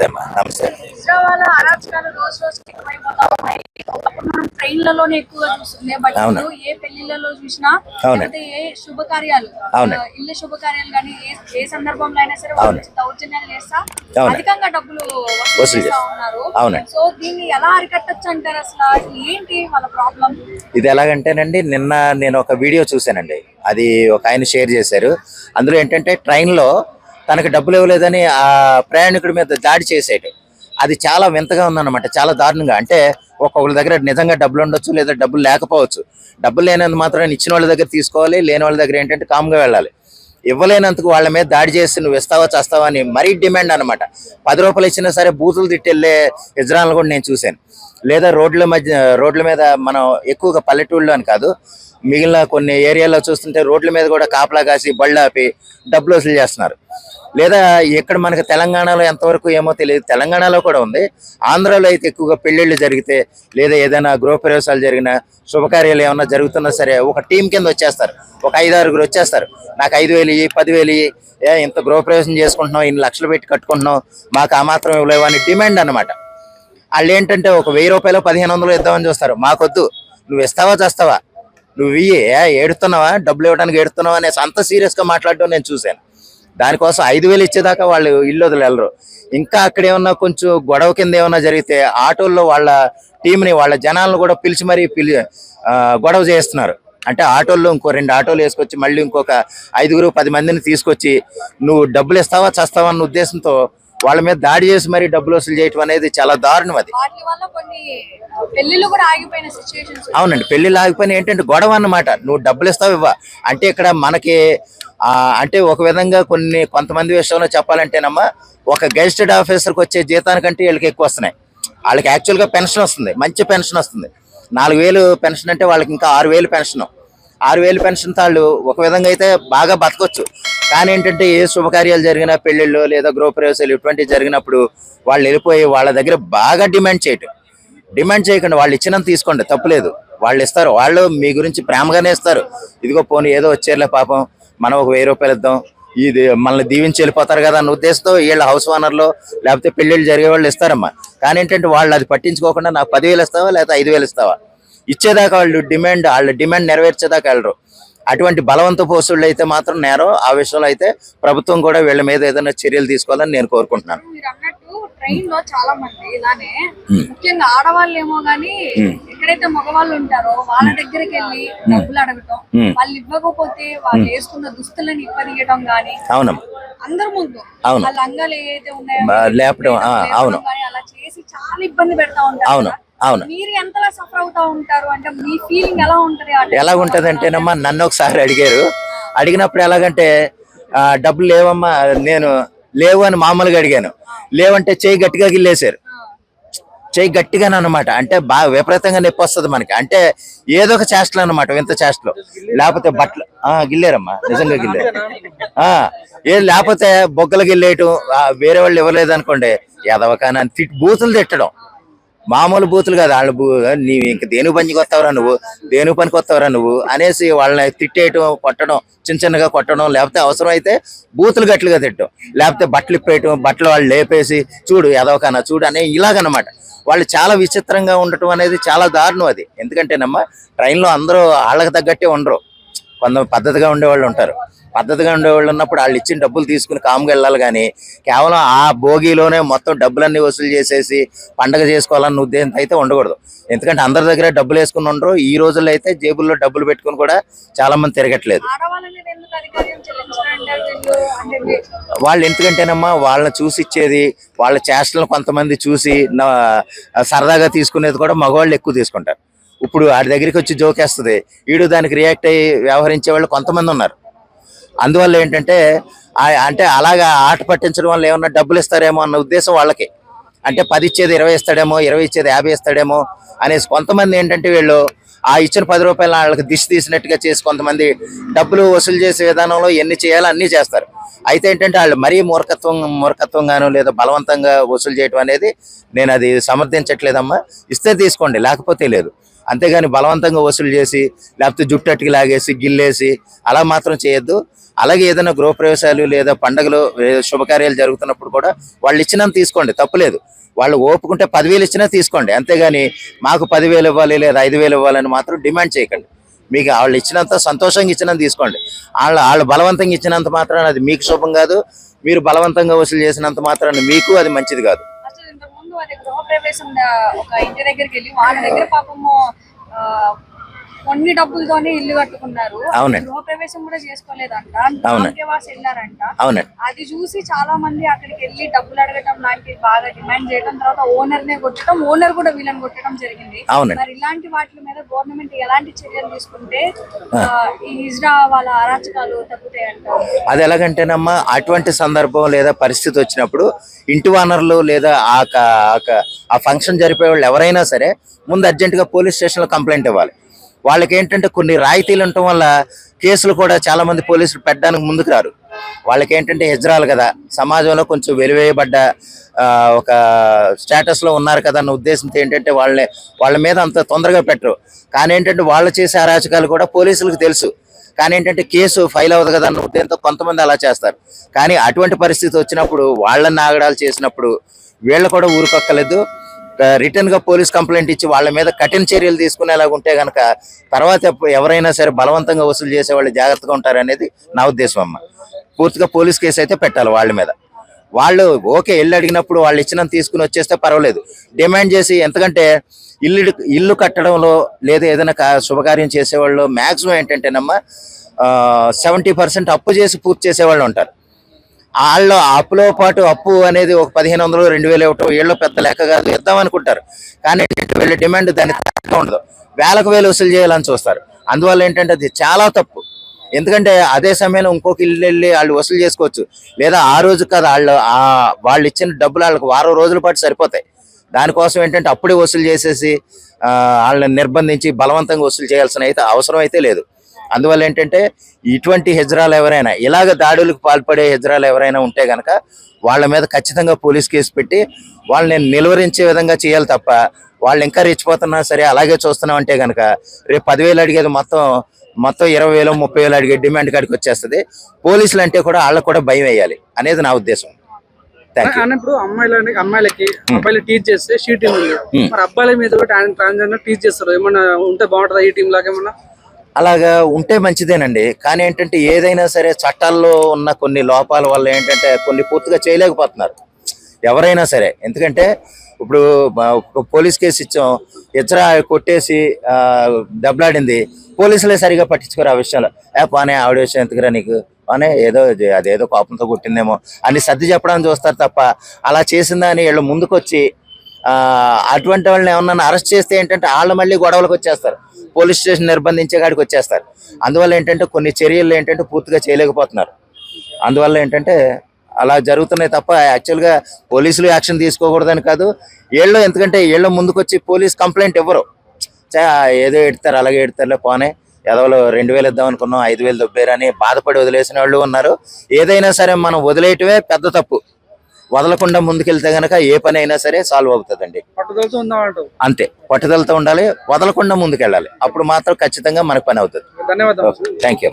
నమస్తే అమ్మా నమస్తే హైదరాబాద్ అరాచకాలు రోజు రోజుకి ఎక్కువైపోతా ఉన్నాయి ఒకప్పుడు మనం ట్రైన్లలోనే ఎక్కువగా చూస్తుండే బట్ అవును. ఇప్పుడు ఏ పెళ్ళిళ్ళలో చూసినా అవును. లేకపోతే ఏ శుభకార్యాలు అవును. ఆ, ఇల్లు శుభకార్యాలు కానీ ఏ ఏ సందర్భంలో అయినా సరే వాళ్ళు అవును. వచ్చి దౌర్జన్యాలు చేస్తా అవును. అధికంగా డబ్బులు వసూలు వసూలు చేస్తా చేస్తా. ఉన్నారు అవును. సో దీన్ని ఎలా అరికట్టచ్చు అంటారు అసలు అసలు ఏంటి వాళ్ళ ప్రాబ్లం ఇది ఎలాగంటేనండి నిన్న నేను ఒక వీడియో చూశానండి అది ఒక ఆయన షేర్ చేశారు అందులో ఏంటంటే ట్రైన్లో తనకు డబ్బులు ఇవ్వలేదని ఆ ప్రయాణికుడి మీద దాడి చేసేయటం అది చాలా వింతగా ఉందన్నమాట చాలా దారుణంగా. అంటే ఒక్కొక్కరి దగ్గర నిజంగా డబ్బులు ఉండొచ్చు లేదా డబ్బులు లేకపోవచ్చు. డబ్బులు లేనంత మాత్రం ఇచ్చిన వాళ్ళ దగ్గర తీసుకోవాలి లేని వాళ్ళ దగ్గర ఏంటంటే కామ్గా వెళ్ళాలి. ఇవ్వలేనందుకు వాళ్ళ మీద దాడి చేసి నువ్వు ఇస్తావా చేస్తావా అని మరీ డిమాండ్ అనమాట పది రూపాయలు ఇచ్చినా సరే బూతులు తిట్టెళ్ళే యజమానులు కూడా నేను చూశాను. లేదా రోడ్ల మధ్య రోడ్ల మీద మనం ఎక్కువగా పల్లెటూళ్ళు అని కాదు మిగిలిన కొన్ని ఏరియాలో చూస్తుంటే రోడ్ల మీద కూడా కాపలా కాసి బళ్ళు ఆపి డబ్బులు వసూలు చేస్తున్నారు. లేదా ఇక్కడ మనకి తెలంగాణలో ఎంతవరకు ఏమో తెలియదు. తెలంగాణలో కూడా ఉంది. ఆంధ్రాలో అయితే ఎక్కువగా పెళ్ళిళ్ళు జరిగితే లేదా ఏదైనా గృహప్రవేశాలు జరిగిన శుభకార్యాలు ఏమైనా జరుగుతున్నా సరే ఒక టీం కింద వచ్చేస్తారు. ఒక ఐదు ఆరుగురు వచ్చేస్తారు. నాకు ఐదు వేలు ఇవి పదివేలు ఏ ఇంత గృహప్రవేశం చేసుకుంటున్నాం ఇన్ని లక్షలు పెట్టి కట్టుకుంటున్నాం మాకు ఆ మాత్రం ఇవ్వలేవు అని డిమాండ్ అనమాట వాళ్ళు ఏంటంటే ఒక వెయ్యి రూపాయలు పదిహేను వందలు ఇద్దామని చూస్తారు. మాకొద్దు. నువ్వు ఇస్తావా చేస్తావా? నువ్వు ఇయ్యి. ఏ, ఏడుతున్నావా? డబ్బులు ఇవ్వడానికి ఏడుతున్నావా అనేసి అంత సీరియస్గా మాట్లాడడం నేను చూశాను. దానికోసం ఐదు వేలు ఇచ్చేదాకా వాళ్ళు ఇల్లు వదిలేరు ఇంకా అక్కడ ఏమన్నా కొంచెం గొడవ కింద ఏమన్నా జరిగితే ఆటోల్లో వాళ్ళ టీంని వాళ్ళ జనాలను కూడా పిలిచి మరీ పిలి గొడవ చేస్తున్నారు అంటే ఆటోల్లో ఇంకో రెండు ఆటోలు వేసుకొచ్చి మళ్ళీ ఇంకొక ఐదుగురు పది మందిని తీసుకొచ్చి నువ్వు డబ్బులు ఇస్తావా చస్తావా? అన్న ఉద్దేశంతో వాళ్ళ మీద దాడి చేసి మరీ డబ్బులు వసూలు చేయటం అనేది చాలా దారుణం అది. పెళ్ళిళ్ళు ఆగిపోయిన అవునండి పెళ్ళి ఆగిపోయిన ఏంటంటే గొడవ అన్నమాట. నువ్వు డబ్బులు ఇస్తావు ఇవ్వ. అంటే ఇక్కడ మనకి అంటే ఒక విధంగా కొన్ని కొంతమంది విషయంలో చెప్పాలంటేనమ్మా ఒక గెజిటెడ్ ఆఫీసర్కి వచ్చే జీతానికంటే వీళ్ళకి ఎక్కువ వస్తున్నాయి. వాళ్ళకి యాక్చువల్గా పెన్షన్ వస్తుంది మంచి పెన్షన్ వస్తుంది. నాలుగు వేలు పెన్షన్ అంటే వాళ్ళకి ఇంకా ఆరు వేలు పెన్షన్. ఆరు వేలు పెన్షన్ తాళ్ళు ఒక విధంగా అయితే బాగా బతకొచ్చు. కానీ ఏంటంటే ఏ శుభకార్యాలు జరిగినా పెళ్ళిళ్ళు లేదా గృహప్రవేశాలు ఇటువంటివి జరిగినప్పుడు వాళ్ళు వెళ్ళిపోయి వాళ్ళ దగ్గర బాగా డిమాండ్ చేయటం. డిమాండ్ చేయకుండా వాళ్ళు ఇచ్చినంత తీసుకోండి తప్పులేదు. వాళ్ళు ఇస్తారు. వాళ్ళు మీ గురించి ప్రేమగానే ఇస్తారు. ఇదిగో పోనీ ఏదో వచ్చేర్లే పాపం మనం ఒక వెయ్యి రూపాయలు ఇద్దాం. ఇది మనల్ని దీవించి వెళ్ళిపోతారు కదా అన్న ఉద్దేశంతో వీళ్ళ హౌస్ ఓనర్లో లేకపోతే పెళ్ళిళ్ళు జరిగే వాళ్ళు ఇస్తారమ్మా. కానీ ఏంటంటే వాళ్ళు అది పట్టించుకోకుండా నాకు పదివేలు ఇస్తావా లేకపోతే ఐదు వేలు ఇస్తావా? ఇచ్చేదాకా వాళ్ళు డిమాండ్ వాళ్ళ డిమాండ్ నెరవేర్చేదాకా వెళ్ళరు. అటువంటి బలవంత పోస్టులు అయితే మాత్రం నేరం ఆ విషయంలో అయితే ప్రభుత్వం కూడా వీళ్ళ మీద ఏదైనా చర్యలు తీసుకోవాలని నేను కోరుకుంటున్నాను ట్రైన్లో చాలా మంది ఇలానే. ముఖ్యంగా ఆడవాళ్ళు ఏమో గానీ మ్మ్. ఎక్కడైతే మగవాళ్ళు ఉంటారో వాళ్ళ దగ్గరికి వెళ్ళి డబ్బులు అడగటం మ్మ్. వాళ్ళు ఇవ్వకపోతే వాళ్ళు వేసుకున్న దుస్తులను ఇప్పదీయడం గానీ అవునమ్మా అందరి ముందు అవును. వాళ్ళ అంగాలు ఏవైతే ఉన్నాయో బా- లేపడం, అవును. అలా చేసి చాలా ఇబ్బంది పెడతా ఉంటారు అవును. అవును. మీరు ఎంతలా సఫర్ అవుతా ఉంటారు? అంటే మీ ఫీలింగ్ ఎలా ఉంటది ఉంటదంటేనమ్మా నన్ను ఒకసారి అడిగారు. అడిగినప్పుడు ఎలాగంటే డబ్బులు లేవమ్మా నేను లేవు అని మామూలుగా అడిగాను. లేవంటే చేయి గట్టిగా గిల్లేశారు. చేయి గట్టిగానే అనమాట అంటే బాగా విపరీతంగా నొప్పి వస్తుంది మనకి. అంటే ఏదో ఒక చేష్టలు అనమాట వింత చేష్టలు. లేకపోతే బట్టలు. ఆ గిల్లారమ్మా నిజంగా గిల్లారు. ఆ ఏ లేకపోతే బొగ్గలు గిల్లేయటం వేరే వాళ్ళు ఇవ్వలేదు అనుకోండి ఎదవకాన తిట్టి బూతులు తిట్టడం. మామూలు బూతులు కాదు. వాళ్ళ బూ నీవు ఇంక దేని పనికి వస్తావురా నువ్వు? దేని పనికి వస్తావురా నువ్వు? అనేసి వాళ్ళని తిట్టేయటం కొట్టడం చిన్న చిన్నగా కొట్టడం లేకపోతే అవసరం అయితే బూతులు గట్లుగా తిట్టడం. లేకపోతే బట్టలు ఇప్పేయటం బట్టలు వాళ్ళు లేపేసి చూడు ఎదవకన్నా చూడు అనే ఇలాగనమాట. వాళ్ళు చాలా విచిత్రంగా ఉండటం అనేది చాలా దారుణం అది. ఎందుకంటేనమ్మా ట్రైన్లో అందరూ వాళ్ళకి తగ్గట్టే ఉండరు. కొంత పద్ధతిగా ఉండేవాళ్ళు ఉంటారు. పద్ధతిగా ఉండేవాళ్ళు ఉన్నప్పుడు వాళ్ళు ఇచ్చిన డబ్బులు తీసుకుని కామ్గా వెళ్ళాలి కానీ కేవలం ఆ భోగిలోనే మొత్తం డబ్బులన్నీ వసూలు చేసేసి పండగ చేసుకోవాలన్న ఉద్దేశం అయితే ఉండకూడదు. ఎందుకంటే అందరి దగ్గర డబ్బులు వేసుకుని ఉండరు. ఈ రోజుల్లో అయితే జేబుల్లో డబ్బులు పెట్టుకుని కూడా చాలా మంది తిరగట్లేదు. వాళ్ళు ఎందుకంటేనమ్మా వాళ్ళని చూసి ఇచ్చేది వాళ్ళ చేష్టలను కొంతమంది చూసి నా- సరదాగా తీసుకునేది కూడా మగవాళ్ళు ఎక్కువ తీసుకుంటారు. ఇప్పుడు వాడి దగ్గరికి వచ్చి జోకేస్తుంది. వీడు దానికి రియాక్ట్ అయ్యి వ్యవహరించే వాళ్ళు కొంతమంది ఉన్నారు. అందువల్ల ఏంటంటే అంటే అలాగా ఆట పట్టించడం వల్ల ఏమన్నా డబ్బులు ఇస్తారేమో అన్న ఉద్దేశం వాళ్ళకి. అంటే పది ఇచ్చేది ఇరవై ఇస్తాడేమో ఇరవై ఇచ్చేది యాభై ఇస్తాడేమో అనేసి కొంతమంది ఏంటంటే వీళ్ళు ఆ ఇచ్చిన పది రూపాయలు వాళ్ళకి దిశ తీసినట్టుగా చేసి కొంతమంది డబ్బులు వసూలు చేసే విధానంలో ఎన్ని చేయాలో అన్ని చేస్తారు. అయితే ఏంటంటే వాళ్ళు మరీ మూర్ఖత్వం మూర్ఖత్వంగాను లేదా బలవంతంగా వసూలు చేయటం అనేది నేను అది సమర్థించట్లేదమ్మా. ఇస్తే తీసుకోండి లేకపోతే లేదు. అంతేగాని బలవంతంగా వసూలు చేసి లేకపోతే జుట్టట్టుకి లాగేసి గిల్లేసి అలా మాత్రం చేయొద్దు. అలాగే ఏదైనా గృహప్రవేశాలు లేదా పండగలు శుభకార్యాలు జరుగుతున్నప్పుడు కూడా వాళ్ళు ఇచ్చినంత తీసుకోండి తప్పులేదు. వాళ్ళు ఓపుకుంటే పదివేలు ఇచ్చినా తీసుకోండి. అంతేగాని మాకు పదివేలు ఇవ్వాలి లేదా ఐదు వేలు ఇవ్వాలని మాత్రం డిమాండ్ చేయకండి. మీకు వాళ్ళు ఇచ్చినంత సంతోషంగా ఇచ్చినంత తీసుకోండి. వాళ్ళ వాళ్ళు బలవంతంగా ఇచ్చినంత మాత్రాన అది మీకు శుభం కాదు. మీరు బలవంతంగా వసూలు చేసినంత మాత్రాన మీకు అది మంచిది కాదు. అది గృహప్రవేశం ప్రవేశం ఒక ఇంటి దగ్గరికి వెళ్ళి వాళ్ళ దగ్గర పాపము ఆ, కొన్ని డబ్బులతోనే ఇల్లు కట్టుకున్నారు. అవునండి. గృహప్రవేశం కూడా చేసుకోలేదంట. నామకేవాసి వెళ్ళారంట. అవునండి అది చూసి చాలా మంది అక్కడికి వెళ్ళి డబ్బులు అడగటం లాంటివి బాగా డిమాండ్ చేయడం తర్వాత ఓనర్ నే కొట్టడం ఓనర్ కూడా వీళ్ళని కొట్టడం జరిగింది. మరి ఇలాంటి వాటి మీద గవర్నమెంట్ ఎలాంటి చర్యలు తీసుకుంటే ఈ వాళ్ళ అరాచకాలు తగ్గుతాయంటారు అది ఎలాగంటేనమ్మా అటువంటి సందర్భం లేదా పరిస్థితి వచ్చినప్పుడు ఇంటి వనరులు లేదా ఆ ఫంక్షన్ జరిపే వాళ్ళు ఎవరైనా సరే ముందు అర్జెంటుగా పోలీస్ స్టేషన్లో కంప్లైంట్ ఇవ్వాలి. వాళ్ళకి ఏంటంటే కొన్ని రాయితీలు ఉండటం వల్ల కేసులు కూడా చాలా మంది పోలీసులు పెట్టడానికి ముందుకు రారు. వాళ్ళకి ఏంటంటే హెజ్రాలు కదా సమాజంలో కొంచెం వెలివేయబడ్డ ఒక స్టేటస్లో ఉన్నారు కదా అన్న ఉద్దేశంతో ఏంటంటే వాళ్ళని వాళ్ళ మీద అంత తొందరగా పెట్టరు. కానీ ఏంటంటే వాళ్ళు చేసే అరాచకాలు కూడా పోలీసులకు తెలుసు. కానీ ఏంటంటే కేసు ఫైల్ అవ్వదు కదా అన్న ఉద్దేశంతో కొంతమంది అలా చేస్తారు. కానీ అటువంటి పరిస్థితి వచ్చినప్పుడు వాళ్ళని ఆగడాలు చేసినప్పుడు వీళ్ళు కూడా ఊరుకొక్కలేదు. రిటర్న్గా పోలీస్ కంప్లైంట్ ఇచ్చి వాళ్ళ మీద కఠిన చర్యలు తీసుకునేలాగా ఉంటే గనక తర్వాత ఎవరైనా సరే బలవంతంగా వసూలు చేసే వాళ్ళు జాగ్రత్తగా ఉంటారనేది నా ఉద్దేశం అమ్మ. పూర్తిగా పోలీస్ కేసు అయితే పెట్టాలి వాళ్ళ మీద. వాళ్ళు ఓకే ఇల్లు అడిగినప్పుడు వాళ్ళు ఇచ్చిన తీసుకుని వచ్చేస్తే పర్వాలేదు. డిమాండ్ చేసి ఎందుకంటే ఇల్లు ఇల్లు కట్టడంలో లేదా ఏదైనా కా- శుభకార్యం చేసేవాళ్ళు మ్యాక్సిమం ఏంటంటేనమ్మా సెవెంటీ పర్సెంట్ అప్పు చేసి పూర్తి చేసేవాళ్ళు ఉంటారు. వాళ్ళ అప్పులో పాటు అప్పు అనేది ఒక పదిహేను వందలు రెండు వేలు ఇవ్వటం వీళ్ళు పెద్ద లెక్క కాదు. ఇద్దాం అనుకుంటారు. కానీ వీళ్ళ డిమాండ్ దానికి తగ్గ ఉండదు. వేలకు వేలు వసూలు చేయాలని చూస్తారు. అందువల్ల ఏంటంటే అది చాలా తప్పు. ఎందుకంటే అదే సమయంలో ఇంకొక ఇల్లు వెళ్ళి వాళ్ళు వసూలు చేసుకోవచ్చు. లేదా ఆ రోజు కాదు వాళ్ళు వాళ్ళు ఇచ్చిన డబ్బులు వాళ్ళకి వారం రోజుల పాటు సరిపోతాయి. దానికోసం ఏంటంటే అప్పుడే వసూలు చేసేసి వాళ్ళని నిర్బంధించి బలవంతంగా వసూలు చేయాల్సిన అయితే అవసరం అయితే లేదు. అందువల్ల ఏంటంటే ఇటువంటి హెజ్రాలు ఎవరైనా ఇలాగ దాడులకు పాల్పడే హెజ్రాలు ఎవరైనా ఉంటే గనక వాళ్ళ మీద ఖచ్చితంగా పోలీస్ కేసు పెట్టి వాళ్ళని నిలువరించే విధంగా చేయాలి తప్ప వాళ్ళు ఇంకా రెచ్చిపోతున్నా సరే అలాగే చూస్తున్నాం అంటే గనక రేపు పదివేలు అడిగేది మొత్తం మొత్తం ఇరవై వేలు ముప్పై వేలు అడిగే డిమాండ్ కాడికి వచ్చేస్తుంది. పోలీసులు అంటే కూడా వాళ్ళకు కూడా భయం వేయాలి అనేది నా ఉద్దేశం. అన్నప్పుడు అమ్మాయిలని అమ్మాయిలకి అబ్బాయిలు టీచ్ చేస్తే షీ ఉంది. Hmm. మరి అబ్బాయిల మీద కూడా ట్రాన్స్జెండర్ టీచ్ చేస్తారు. ఏమన్నా ఉంటే బాగుంటుందా ఈ టీం లాగా ఏమన్నా? అలాగా ఉంటే మంచిదేనండి. కానీ ఏంటంటే ఏదైనా సరే చట్టాల్లో ఉన్న కొన్ని లోపాల వల్ల ఏంటంటే కొన్ని పూర్తిగా చేయలేకపోతున్నారు. ఎవరైనా సరే. ఎందుకంటే ఇప్పుడు పోలీస్ కేసు ఇచ్చాం. ఇచ్చరా కొట్టేసి దెబ్బలాడింది. పోలీసులే సరిగా పట్టించుకోరు ఆ విషయంలో. ఏ పానే ఆవిడ విషయం ఎందుకురా నీకు? పానే ఏదో అదేదో కోపంతో కొట్టిందేమో అని సర్ది చెప్పడానికి చూస్తారు తప్ప అలా చేసిందా అని వీళ్ళు ముందుకొచ్చి అటువంటి వాళ్ళని ఏమన్నా అరెస్ట్ చేస్తే ఏంటంటే వాళ్ళు మళ్ళీ గొడవలకు వచ్చేస్తారు. పోలీస్ స్టేషన్ నిర్బంధించే కాడికి వచ్చేస్తారు. అందువల్ల ఏంటంటే కొన్ని చర్యలు ఏంటంటే పూర్తిగా చేయలేకపోతున్నారు. అందువల్ల ఏంటంటే అలా జరుగుతున్నాయి తప్ప యాక్చువల్గా పోలీసులు యాక్షన్ తీసుకోకూడదని కాదు. వీళ్ళు ఎందుకంటే వీళ్ళు ముందుకొచ్చి పోలీస్ కంప్లైంట్ ఇవ్వరు. ఏదో ఎడతారు అలాగే ఎడతారులే పోనే. ఎదవలు రెండు వేలు ఇద్దాం అనుకున్నాం ఐదు వేలు దొబ్బారని బాధపడి వదిలేసిన వాళ్ళు ఉన్నారు. ఏదైనా సరే మనం వదిలేయటమే పెద్ద తప్పు. వదలకుండా ముందుకెళ్తే గనక ఏ పని అయినా సరే సాల్వ్ అవుతుందండి. అంతే. పట్టుదలతో ఉండాలి వదలకుండా ముందుకెళ్ళాలి. అప్పుడు మాత్రం ఖచ్చితంగా మనకు పని అవుతుంది. ధన్యవాదాలు. Thank you